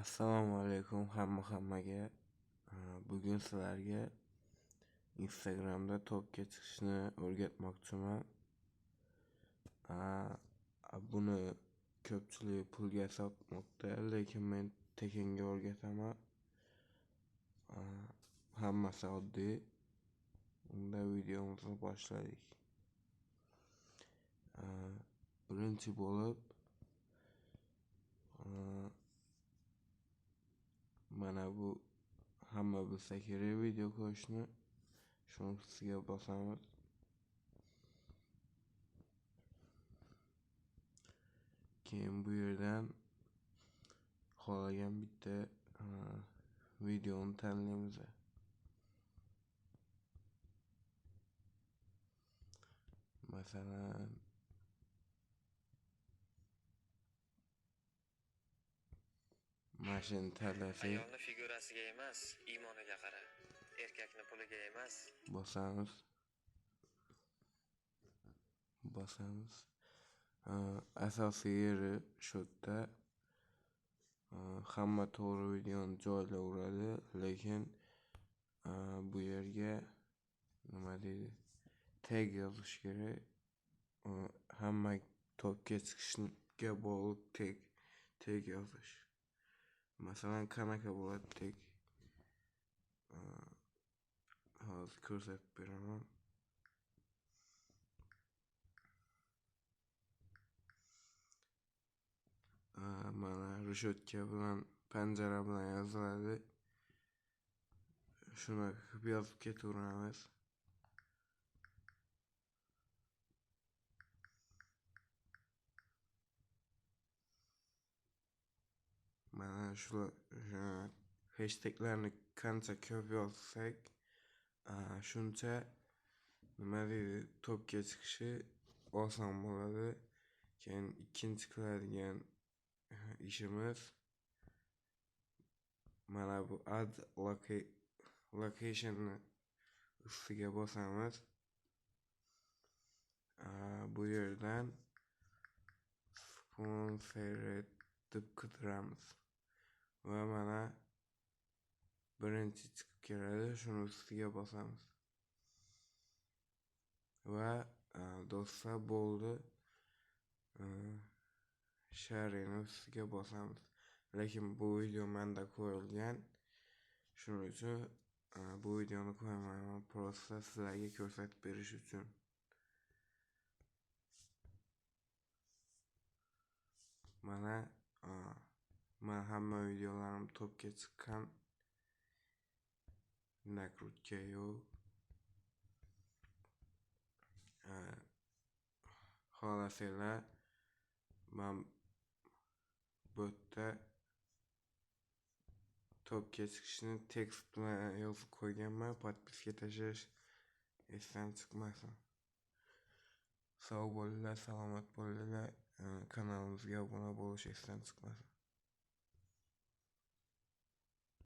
assalomu alaykum hamma hammaga. Bugun sizlarga instagramda topga chiqishni o'rgatmoqchiman. Buni ko'pchilik pulga sotmoqda lekin men tekinga o'rgataman. Hammasi oddiy. Unda videomizni boshladik. Birinchi bo'lib mana bu hamma bilsa kerak video ko'rishni. Shunisiga bosamiz keyin bu yerdan xohlagan bitta videoni tanlaymiz. Masalan mana shuni tanlasak Ayolni figurasiga emas, iymoniga qara. Erkakni puliga emas, bosamiz. Bosamiz. Asosiy yeri shu yerda. Hamma to'g'ri videoni joylayveradi lekin bu yerga nima deydi tag yozish kerak. Hamma topga chiqishga bog'liq tag tag yozish masalan qanaqa bo'ladi tag hozir ko'rsatib beraman mana reshetka bilan panjara bilan yoziladi shunaqa qilib yozib E, shu mana qancha ko'p yozsak shuncha e, nima deydi topga chiqishi oson bo'ladi keyin ikkinchi qiladigan e, ishimiz mana bu ad locationni ustiga bosamiz bu yerdan sponsored deb qidiramiz va mana birinchi chiqib keladi shuni ustiga bosamiz. Va e, do'stlar bo'ldi. E, sharini ustiga bosamiz. Lekin bu video menda ko'rilgan shuning uchun e, bu videoni qo'ymayman просто sizlarga ko'rsatib berish uchun. Mana hamma videolarim topga chiqqan. Накрутка yo'q. Xohlasanglar man bu yerda topga chiqishni tekst bilan yozib qo'yganman podpiska tashlash esdan chiqmasin. Sog' bo'linglar salomat bo'linglar kanalimizga obuna bo'lish esdan chiqmasin.